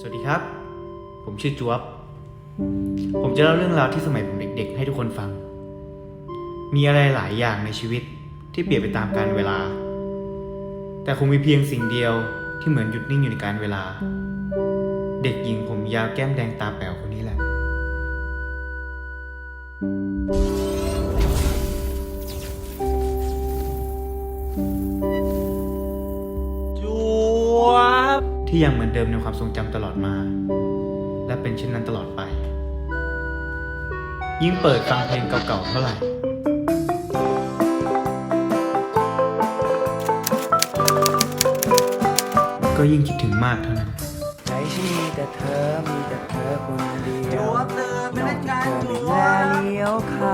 สวัสดีครับ ผมชื่อจวบ ผมจะเล่าเรื่องราวที่สมัยผมเด็กๆ ให้ทุกคนฟัง มีอะไรหลายอย่างในชีวิตที่เปลี่ยนไปตามกาลเวลา แต่คงมีเพียงสิ่งเดียวที่เหมือนหยุดนิ่งอยู่ในการเวลา เด็กหญิงผมยาวแก้มแดงตาแป๋วคนนี้แหละ ที่ยังเหมือนเดิมในความทรงจำตลอดมา และเป็นเช่นนั้นตลอดไป ยิ่งเปิดฟังเพลงเก่าๆเท่าไหร่ก็ยิ่งคิดถึงมากเท่านั้นใจฉันมีแต่เธอ มีแต่เธอคนเดีจยววบเธอเป็นนอกกาจากรเธอจไม่วแลบเลี้ยวใคร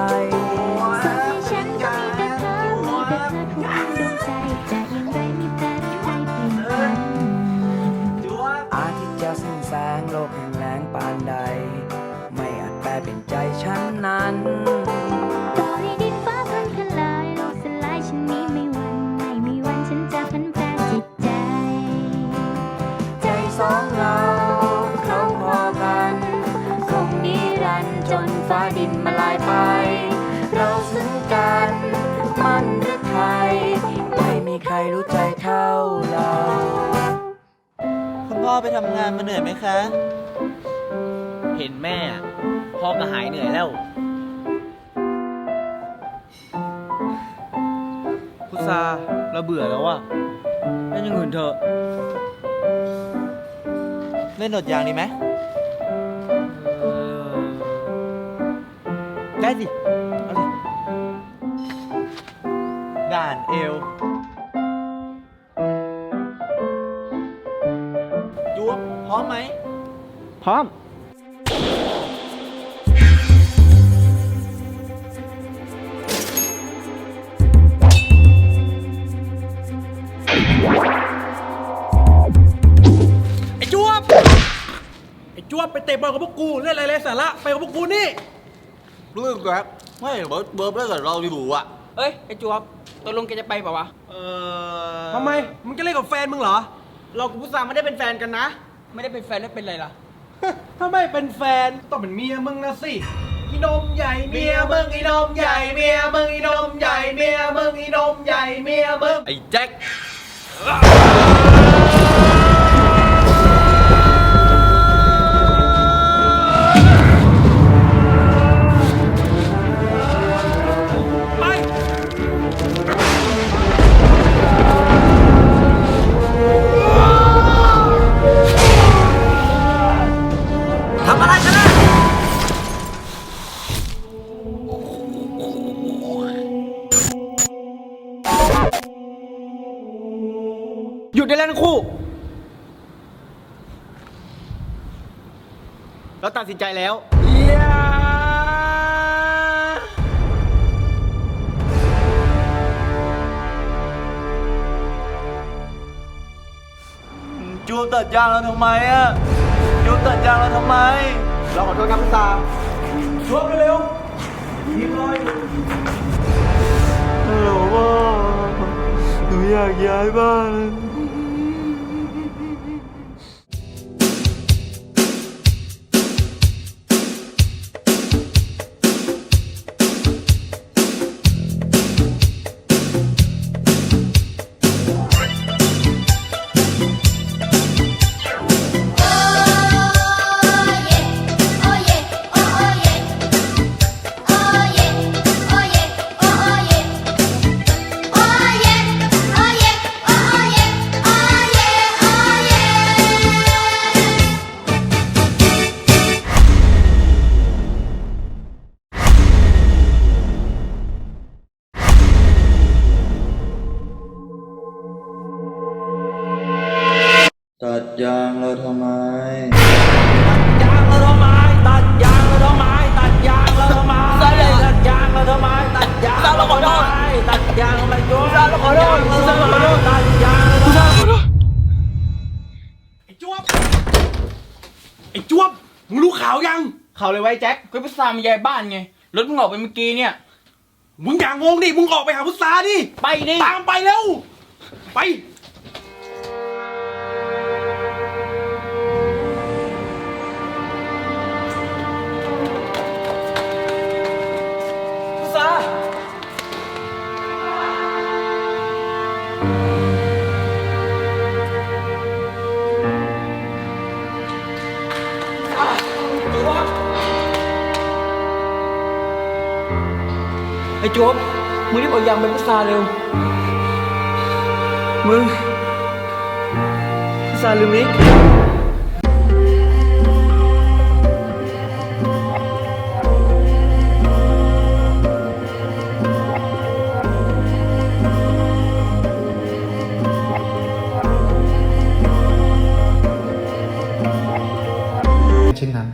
นนั้นต่อให้ดินฟ้าพังทลายโลกสลายฉันนี้ไม่หวันไม่มีวันฉันจะพันแปรจิตใจ ใจสองเราเขาพอกันคงนิรันดร์จนฟ้าดินมาลายไป เราซึ้งกันมันหรือไทย ไม่มีใครรู้ใจเท่าเรา คุณพ่อไปทำงานมาเหนื่อยไหมคะ เห็นแม่อะพ่อก็หายเหนื่อยแล้ว พุทราเราเบื่อแล้วอะเล่นอย่างอื่นเถอะ เล่นหนดยางดีไหมได้สิเอาดิด่านเอวจวบพร้อมไหม พร้อม จวบไปเตะบอลกับพวกกูเล่นอะไรไรสาระไปกับพวกกูนี่ รู้สึกครับไม่เบิร์ดเบิร์ดถ้าเกิดเราอยู่อะ เอ้ยไอ้จวบตกลงแกจะไปเปล่าวะ เออทำไมมึงจะเล่นกับแฟนมึงเหรอ เรากับพุทราไม่ได้เป็นแฟนกันนะ ไม่ได้เป็นแฟนแล้วเป็นไรล่ะ ถ้าไม่เป็นแฟนต้องเป็นเมียมึงนะสิอีนมใหญ่เมียมึงอีนมใหญ่เมียมึงอีนมใหญ่เมียมึงอีนมใหญ่เมียมึงไอ้แจ็ค ยุดได้แล้วทั้งคู่ เราตัดสินใจแล้วจูบตัดยางเราทำไมอะจูบตัดยางเราทำไม เราขอโทษครับพุทราชวบเร็วๆทีมรอยอยู่ฮัลโหลพ่อหนูอยากย้ายบ้าน ตัดยางเราทำไม ยางเราทำไมตัดยางเราทำไมตัดยางเราทำไมตัดยางเราทำไมตัดยางเราทำไมตัดยางเราทำไมตัดยางเราทำไมตัดยางเราทำไมไอ้จวบไอ้จวบมึงรู้ข่าวยังเขาเลยไว้แจ็คก็พุทรามาย้ายบ้านไงรถมึงออกไปเมื่อกี้เนี่ยมึงอย่างงงดิมึงออกไปหาพุทธาดิไปดิตามไปเร็วไป ไอ้โจ๊บมึงรีบเอายางไปพุทราเร็ว มึงซาลูมิกเช่นนั้น